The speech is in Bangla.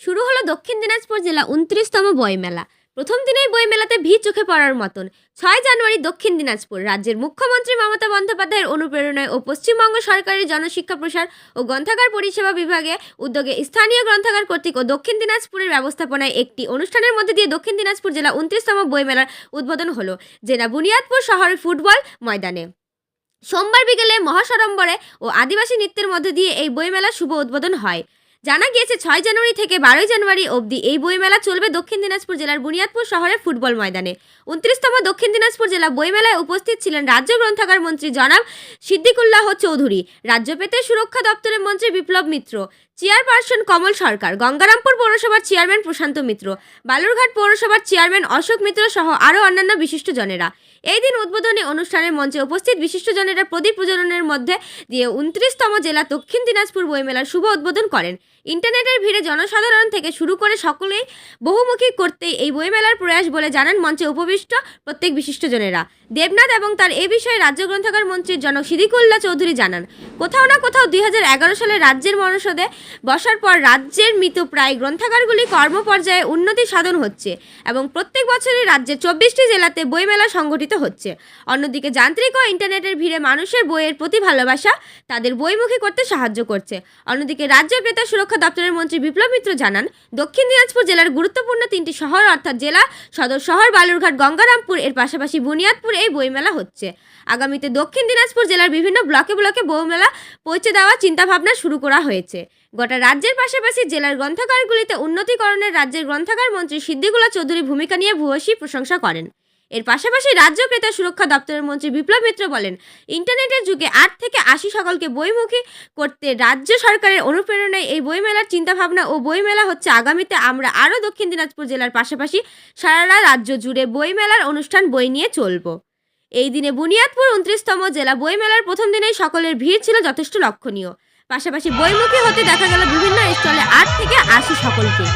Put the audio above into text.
শুরু হলো দক্ষিণ দিনাজপুর জেলা উনত্রিশতম বইমেলা প্রথম দিনেই বইমেলাতে ভিড় চোখে পড়ার মতন। ছয় জানুয়ারি দক্ষিণ দিনাজপুর, রাজ্যের মুখ্যমন্ত্রী মমতা বন্দ্যোপাধ্যায়ের অনুপ্রেরণায় ও পশ্চিমবঙ্গ সরকারের জনশিক্ষা প্রসার ও গ্রন্থাগার পরিষেবা বিভাগে উদ্যোগে স্থানীয় গ্রন্থাগার কর্তৃক ও দক্ষিণ দিনাজপুরের ব্যবস্থাপনায় একটি অনুষ্ঠানের মধ্যে দিয়ে দক্ষিণ দিনাজপুর জেলা উনত্রিশতম বইমেলার উদ্বোধন হলো। জেলা বুনিয়াদপুর শহরের ফুটবল ময়দানে। সোমবার বিকেলে মহাসড়ম্বরে ও আদিবাসী নৃত্যের মধ্যে দিয়ে এই বইমেলার শুভ উদ্বোধন হয়। জানা গিয়েছে, ছয় জানুয়ারি থেকে বারোই জানুয়ারি অবধি এই বইমেলা চলবে দক্ষিণ দিনাজপুর জেলার বুনিয়াদপুর শহরের ফুটবল ময়দানে। উনত্রিশতম দক্ষিণ দিনাজপুর জেলা বইমেলায় উপস্থিত ছিলেন রাজ্য গ্রন্থাগার মন্ত্রী জনাব সিদ্দিকুল্লাহ চৌধুরী, রাজ্য পেতে সুরক্ষা দপ্তরের মন্ত্রী বিপ্লব মিত্র, চেয়ারপারসন কমল সরকার, গঙ্গারামপুর পৌরসভার চেয়ারম্যান প্রশান্ত মিত্র, বালুরঘাট পৌরসভার চেয়ারম্যান অশোক মিত্র সহ আরও অন্যান্য বিশিষ্টজনেরা। এই দিন উদ্বোধনী অনুষ্ঠানের মঞ্চে উপস্থিত বিশিষ্টজনেরা প্রদীপ প্রজননের মধ্যে দিয়ে উনত্রিশতম জেলা দক্ষিণ দিনাজপুর বইমেলার শুভ উদ্বোধন করেন। ইন্টারনেটের ভিড়ে জনসাধারণ থেকে শুরু করে সকলেই বহুমুখী করতে এই বইমেলার প্রয়াস বলে জানান মঞ্চে উপবিষ্ট প্রত্যেক বিশিষ্টজনেরা। দেবনাথ এবং তার এ বিষয়ে রাজ্য গ্রন্থাগার মন্ত্রীর জনক সিদ্দিকুল্লাহ চৌধুরী জানান, কোথাও না কোথাও দুই হাজার এগারো সালে রাজ্যের মনসদে বসার পর রাজ্যের মৃত প্রায় গ্রন্থাগারগুলি কর্মপর্যায়ে উন্নতি সাধন হচ্ছে এবং প্রত্যেক বছরই রাজ্যের চব্বিশটি জেলাতে বইমেলা সংগঠিত হচ্ছে। অন্যদিকে যান্ত্রিক ও ইন্টারনেটের ভিড়ে মানুষের বইয়ের প্রতি ভালোবাসা তাদের বইমুখী করতে সাহায্য করছে। অন্যদিকে রাজ্য ক্রেতা সুরক্ষা দপ্তরের মন্ত্রী বিপ্লব মিত্র জানান, দক্ষিণ দিনাজপুর জেলার গুরুত্বপূর্ণ তিনটি শহর অর্থাৎ জেলা, সদর শহর, বালুরঘাট, গঙ্গারামপুর, এর পাশাপাশি বুনিয়াদপুর এই বইমেলা হচ্ছে। আগামীতে দক্ষিণ দিনাজপুর জেলার বিভিন্ন ব্লকে ব্লকে বইমেলা পৌঁছে দেওয়ার চিন্তাভাবনা শুরু করা হয়েছে। গোটা রাজ্যের পাশাপাশি জেলার গ্রন্থাগারগুলিতে উন্নতিকরণের রাজ্যের গ্রন্থাগার মন্ত্রী সিদ্দিকুল্লাহ চৌধুরী ভূমিকা নিয়ে ভূয়সী প্রশংসা করেন। এর পাশাপাশি রাজ্য ক্রেতা সুরক্ষা দপ্তরের মন্ত্রী বিপ্লব মিত্র বলেন, ইন্টারনেটের যুগে আট থেকে আশি সকলকে বইমুখী করতে রাজ্য সরকারের অনুপ্রেরণায় এই বইমেলার চিন্তাভাবনা ও বইমেলা হচ্ছে আগামীতে আমরা আরও দক্ষিণ দিনাজপুর জেলার পাশাপাশি সারা রাজ্য জুড়ে বইমেলার অনুষ্ঠান বই নিয়ে চলব। এই দিনে বুনিয়াদপুর উনত্রিশতম জেলা বইমেলার প্রথম দিনেই সকলের ভিড় ছিল যথেষ্ট লক্ষণীয়। পাশাপাশি বইমুখী হতে দেখা গেল বিভিন্ন স্টলে আট থেকে আশি সকলকে।